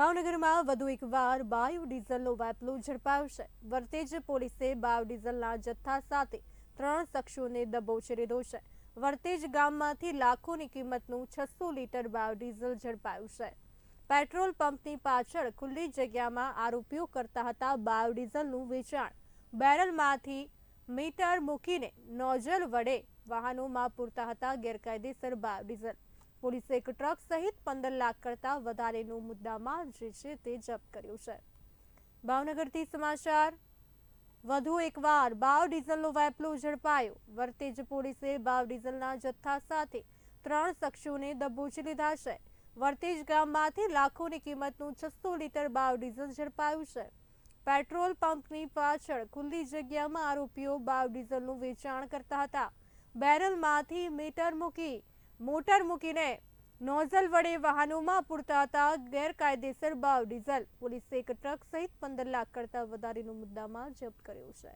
ભાવનગરમાં વધુ એકવાર બાયોડીઝલનો વેપલો ઝડપાયો છે વર્તેજ પોલીસે બાયોડીઝલના જથ્થા સાથે ત્રણ શખ્સોને દબોચી લીધો છે. વર્તેજ ગામમાંથી લાખોની કિંમતનું છસો લીટર બાયોડીઝલ ઝડપાયું છે. પેટ્રોલ પંપની પાછળ ખુલ્લી જગ્યામાં આરોપીઓ કરતા હતા બાયોડીઝલનું વેચાણ. બેરલમાંથી મીટર મૂકીને નોઝલ વડે વાહનોમાં પૂરતા હતા ગેરકાયદેસર બાયોડીઝલ. પોલીસે એક ટ્રક સહિત પંદર લાખ કરતા વધારેનું મુદ્દામાલ જે છે તે જપ્ત કર્યું છે. ભાવનગરથી સમાચાર, વધુ એકવાર બાવ ડીઝલનો વેપલો ઝડપાયો. વર્તેજ પોલીસે બાવ ડીઝલના જથ્થા સાથે ત્રણ શખ્સોને દબોચી લીધા છે. વર્તેજ ગામમાંથી લાખોની કિંમતનું છસો લીટર ડીઝલ ઝડપાયું છે. પેટ્રોલ પંપની પાછળ ખુલ્લી જગ્યામાં આરોપીઓ બાવ ડીઝલનું વેચાણ કરતા હતા. બેરલમાંથી મીટર મૂકી મોટર મૂકીને નોઝલ વડે વાહનોમાં પૂરતા હતા. ગેરકાયદેસર બાયોડીઝલ પોલીસે એક ટ્રક સહિત પંદર લાખ કરતા વધારેનો મુદ્દામાં જપ્ત કર્યો છે.